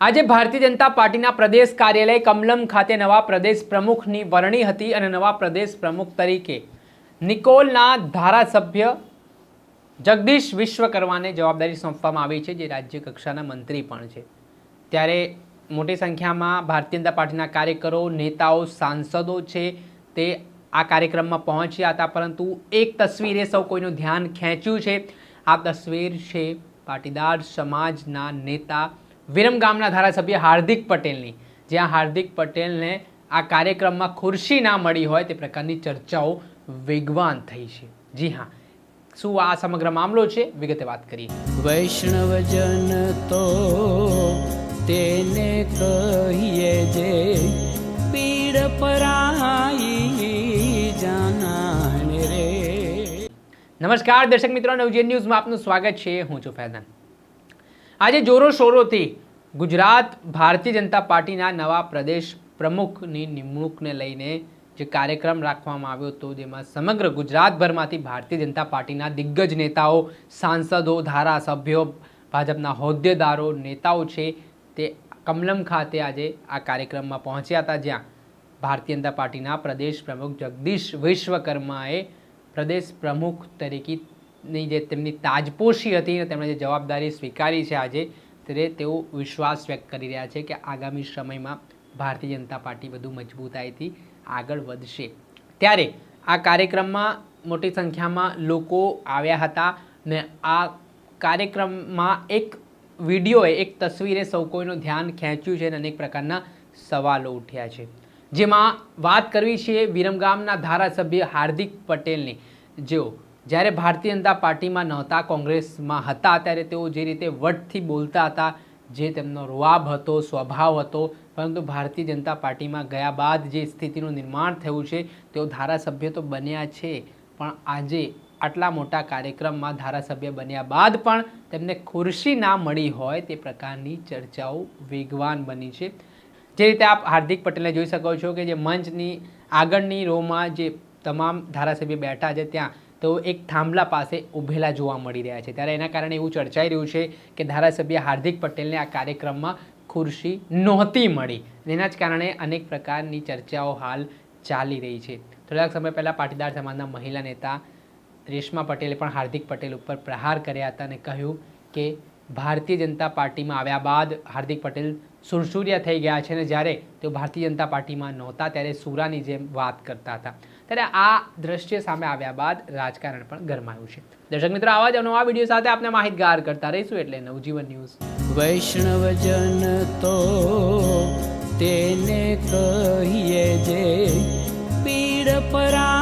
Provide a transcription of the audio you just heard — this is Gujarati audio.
આજે ભારતીય જનતા પાર્ટીના પ્રદેશ કાર્યાલય કમલમ ખાતે નવા પ્રદેશ પ્રમુખની વરણી હતી અને નવા પ્રદેશ પ્રમુખ તરીકે નિકોલના ધારાસભ્ય જગદીશ વિશ્વકર્માને જવાબદારી સોંપવામાં આવી છે, જે રાજ્ય કક્ષાના મંત્રી પણ છે. ત્યારે મોટી સંખ્યામાં ભારતીય જનતા પાર્ટીના કાર્યકરો, નેતાઓ, સાંસદો છે, તે આ કાર્યક્રમમાં પહોંચ્યા હતા, પરંતુ એક તસવીરે સૌ કોઈનું ધ્યાન ખેંચ્યું છે. આ તસવીર છે પાટીદાર સમાજના નેતા વિરમગામના ધારાસભ્ય હાર્દિક પટેલની. જ્યાં હાર્દિક પટેલને આ કાર્યક્રમમાં ખુરશી ના મળી હોય તે પ્રકારની ચર્ચાઓ વેગવાન થઈ છે. જી હા શું આ સમગ્ર મામલો છે? વિગતે વાત કરીએ. વૈષ્ણવજન તો તેને કહીએ જે પીડ પરાઈ જાનાને રે. નમસ્કાર દર્શક મિત્રો નવજીવન ન્યૂઝમાં આપનું સ્વાગત છે. હું છું ફૈઝાન. આજે જોરો શોરોથી ગુજરાત ભારતીય જનતા પાર્ટીના નવા પ્રદેશ પ્રમુખની નિમણૂકને લઈને જે કાર્યક્રમ રાખવામાં આવ્યો હતો, જેમાં સમગ્ર ગુજરાતભરમાંથી ભારતીય જનતા પાર્ટીના દિગ્ગજ નેતાઓ, સાંસદો, ધારાસભ્યો, ભાજપના હોદ્દેદારો, નેતાઓ છે તે કમલમ ખાતે આજે આ કાર્યક્રમમાં પહોંચ્યા હતા, જ્યાં ભારતીય જનતા પાર્ટીના પ્રદેશ પ્રમુખ જગદીશ વિશ્વકર્માએ પ્રદેશ પ્રમુખ તરીકેની જે તેમની તાજપોશી હતી તેમણે જે જવાબદારી સ્વીકારી છે આજે ત્યારે તેઓ વિશ્વાસ વ્યક્ત કરી રહ્યા છે કે આગામી સમયમાં ભારતીય જનતા પાર્ટી વધુ મજબૂતાઈથી આગળ વધશે. ત્યારે આ કાર્યક્રમમાં મોટી સંખ્યામાં લોકો આવ્યા હતા ને આ કાર્યક્રમમાં એક વિડીયોએ, એક તસવીરે સૌ કોઈનું ધ્યાન ખેંચ્યું છે અને અનેક પ્રકારના સવાલો ઉઠ્યા છે. જેમાં વાત કરવી છે વિરમગામના ધારાસભ્ય હાર્દિક પટેલની. જેઓ જ્યારે ભારતીય જનતા પાર્ટીમાં નહોતા, કોંગ્રેસમાં હતા, ત્યારે તેઓ જે રીતે વટથી બોલતા હતા, જે તેમનો રૂઆબ હતો, સ્વભાવ હતો, પરંતુ ભારતીય જનતા પાર્ટીમાં ગયા બાદ જે સ્થિતિનું નિર્માણ થયું છે, તેઓ ધારાસભ્ય તો બન્યા છે, પણ આજે આટલા મોટા કાર્યક્રમમાં ધારાસભ્ય બન્યા બાદ પણ તેમને ખુરશી ના મળી હોય તે પ્રકારની ચર્ચાઓ વેગવાન બની છે. જે રીતે આપ હાર્દિક પટેલને જોઈ શકો છો કે જે મંચની આગળની રોમાં જે તમામ ધારાસભ્ય બેઠા છે, ત્યાં તેઓ એક થાંભલા પાસે ઊભેલા જોવા મળી રહ્યા છે. ત્યારે એના કારણે એવું ચર્ચાઈ રહ્યું છે કે ધારાસભ્ય હાર્દિક પટેલને આ કાર્યક્રમમાં ખુરશી નહોતી મળી. એના જ કારણે અનેક પ્રકારની ચર્ચાઓ હાલ ચાલી રહી છે. થોડાક સમય પહેલાં પાટીદાર સમાજના મહિલા નેતા રેશમા પટેલે પણ હાર્દિક પટેલ ઉપર પ્રહાર કર્યા હતા અને કહ્યું કે ભારતીય જનતા પાર્ટીમાં આવ્યા બાદ હાર્દિક પટેલ સુરસુરિયા થઈ ગયા છે. અને જ્યારે તેઓ ભારતીય જનતા પાર્ટીમાં નહોતા, ત્યારે સુરાની જેમ વાત કરતા હતા. ત્યારે આ દ્રશ્ય સામે આવ્યા બાદ રાજકારણ પણ ગરમાયું છે. દર્શક મિત્રો, આવા જ નવા વીડિયો સાથે આપણે માહિતગાર કરતા રહીશું એટલે નવજીવન ન્યૂઝ. વૈષ્ણવજન તો તેને કહીએ જે પીડ પરાઈ